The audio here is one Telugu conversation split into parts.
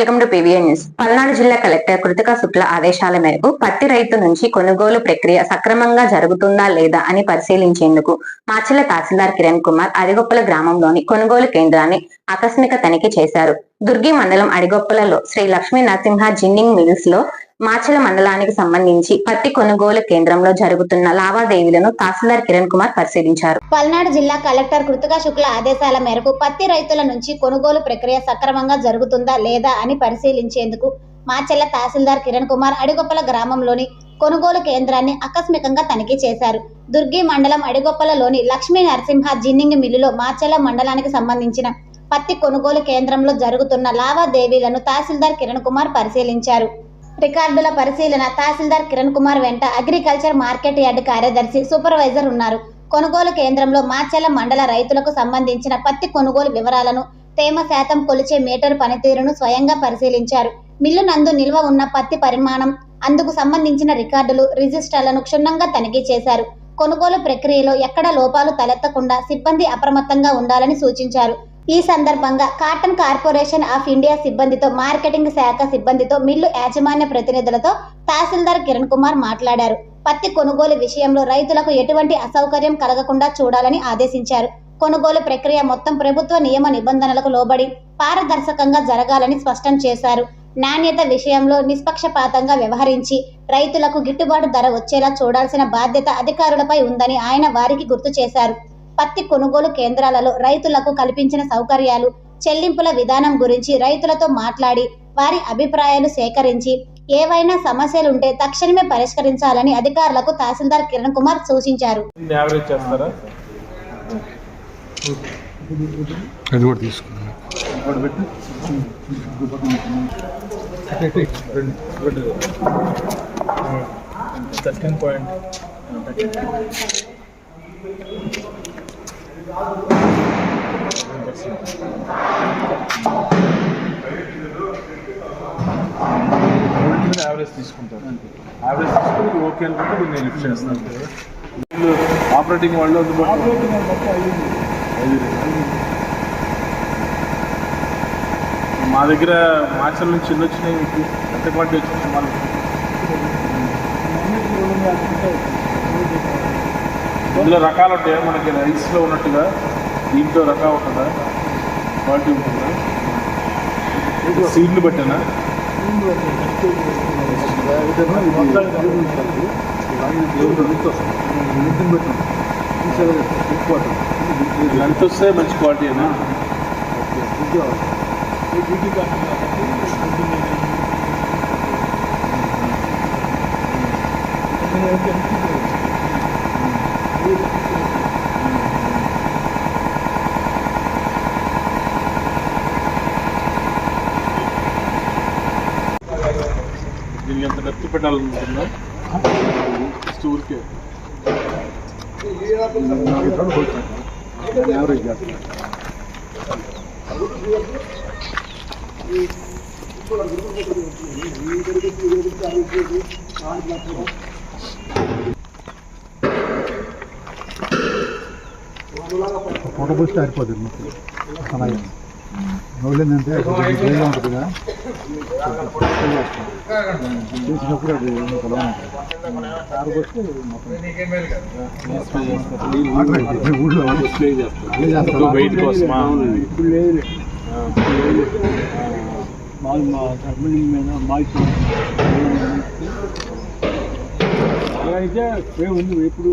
Welcome to PVN news. Palnadu జిల్లా కలెక్టర్ కృతికా శుక్ల ఆదేశాల మేరకు పత్తి రైతు నుంచి కొనుగోలు ప్రక్రియ సక్రమంగా జరుగుతుందా లేదా అని పరిశీలించేందుకు మాచర్ల తహసీల్దార్ కిరణ్ కుమార్ అడిగొప్పల గ్రామంలోని కొనుగోలు కేంద్రాన్ని ఆకస్మిక తనిఖీ చేశారు. దుర్గి మండలం అడిగొప్పలలో శ్రీ లక్ష్మీ నరసింహ జిన్నింగ్ మిల్స్లో మాచల మండలానికి సంబంధించి పత్తి కొనుగోలు కేంద్రంలో జరుగుతున్న లావాదేవీలను తహసీల్దార్ కిరణ్ కుమార్ పరిశీలించారు. పల్నాడు జిల్లా కలెక్టర్ కృతికా శుక్ల ఆదేశాల మేరకు పత్తి రైతుల నుంచి కొనుగోలు ప్రక్రియ సక్రమంగా జరుగుతుందా లేదా అని పరిశీలించేందుకు మాచెల్ల తహసీల్దార్ కిరణ్ కుమార్ అడిగొప్పల గ్రామంలోని కొనుగోలు కేంద్రాన్ని ఆకస్మికంగా తనిఖీ చేశారు. దుర్గి మండలం అడిగొప్పలలోని లక్ష్మీ నరసింహ జిన్నింగ్ మిల్లులో మాచెల్ల మండలానికి సంబంధించిన పత్తి కొనుగోలు కేంద్రంలో జరుగుతున్న లావాదేవీలను తహసీల్దార్ కిరణ్ కుమార్ పరిశీలించారు. రికార్డుల పరిశీలన తహసీల్దార్ కిరణ్ కుమార్ వెంట అగ్రికల్చర్ మార్కెట్ యార్డ్ కార్యదర్శి సూపర్వైజర్ ఉన్నారు. కొనుగోలు కేంద్రంలో మాచెల మండల రైతులకు సంబంధించిన పత్తి కొనుగోలు వివరాలను తేమ శాతం కొలిచే మీటర్ పనితీరును స్వయంగా పరిశీలించారు. మిల్లు నందు నిల్వ ఉన్న పత్తి పరిమాణం అందుకు సంబంధించిన రికార్డులు రిజిస్టర్లను క్షుణ్ణంగా తనిఖీ చేశారు. కొనుగోలు ప్రక్రియలో ఎక్కడ లోపాలు తలెత్తకుండా సిబ్బంది అప్రమత్తంగా ఉండాలని సూచించారు. ఈ సందర్భంగా కాటన్ కార్పొరేషన్ ఆఫ్ ఇండియా సిబ్బందితో మార్కెటింగ్ శాఖ సిబ్బందితో మిల్లు యాజమాన్య ప్రతినిధులతో తహసీల్దార్ కిరణ్ కుమార్ మాట్లాడారు. పత్తి కొనుగోలు విషయంలో రైతులకు ఎటువంటి అసౌకర్యం కలగకుండా చూడాలని ఆదేశించారు. కొనుగోలు ప్రక్రియ మొత్తం ప్రభుత్వ నియమ నిబంధనలకు లోబడి పారదర్శకంగా జరగాలని స్పష్టం చేశారు. నాణ్యత విషయంలో నిష్పక్షపాతంగా వ్యవహరించి రైతులకు గిట్టుబాటు ధర వచ్చేలా చూడాల్సిన బాధ్యత అధికారులపై ఉందని ఆయన వారికి గుర్తు చేశారు. పత్తి కొనుగోలు కేంద్రాలలో రైతులకు కల్పించిన సౌకర్యాలు చెల్లింపుల విధానం గురించి రైతులతో మాట్లాడి వారి అభిప్రాయాలు సేకరించి ఏవైనా సమస్యలుంటే తక్షణమే పరిష్కరించాలని అధికారులకు తహసీల్దార్ కిరణ్ కుమార్ సూచించారు. యావరేజ్ తీసుకుంటారు. యావరేజ్ తీసుకుని ఓకే అనుకుంటే దీన్ని లిఫ్ట్ చేస్తాను. వీళ్ళు ఆపరేటింగ్ వాళ్ళు అందుబాటులో మా దగ్గర మాచల నుంచి చిన్న వచ్చినాయి మీకు ఎంత క్వాంటిటీ వచ్చింది మళ్ళీ ఇందులో రకాలు ఉంటాయా. మనకి రైస్లో ఉన్నట్టుగా దీంట్లో రకాలు ఉంటుందా? క్వాలిటీ ఉంటుందా? సీడ్లు పెట్టానా ఎంత వస్తే మంచి క్వాలిటీ అయినా దీనికి ఎంత డెప్త్ పెట్టాలనుకుంటున్నా ఊరికే యావరేజ్ ఫోటో పోస్ట్ అయిపోతుంది మొత్తం అలాగే నవ్వులేదంటే వేగా ఉంటుంది కదా చేసినప్పుడు అది పొలం ఊళ్ళో వెయిట్ కోసమా ఇప్పుడు లేదు మాది మా సర్పంచ్ మీద అయితే మేము ఇప్పుడు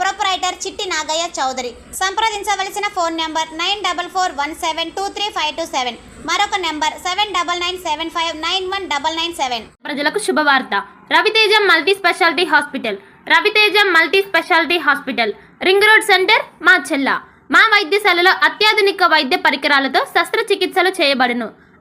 ప్రొపరైటర్ చిట్టి నాగయ్య చౌదరి. సంప్రదించవలసిన phone number nine double four one seven two three five two seven. మరొక number seven double nine seven five nine one double nine seven. ప్రజలకు శుభవార్త. Raviteja multi speciality hospital. Raviteja multi speciality hospital. Ring road centre మా చెల్లా. మా వైద్యశాలలో అత్యాధునిక వైద్య పరికరాలతో శస్త్రచికిత్సలు చేయబడును.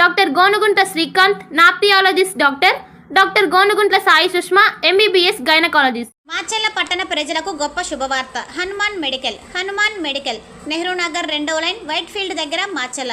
doctor Gonugunta Srikanth nephrologist doctor doctor Gonuguntla Sai Sushma MBBS gynaecologist. Macherla పట్టణ ప్రజలకు గొప్ప శుభవార్త. హనుమాన్ మెడికల్ హనుమాన్ మెడికల్ నెహ్రూ నగర్ రెండవ లైన్ వైట్ ఫీల్డ్ దగ్గర మాచెల్ల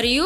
మరియు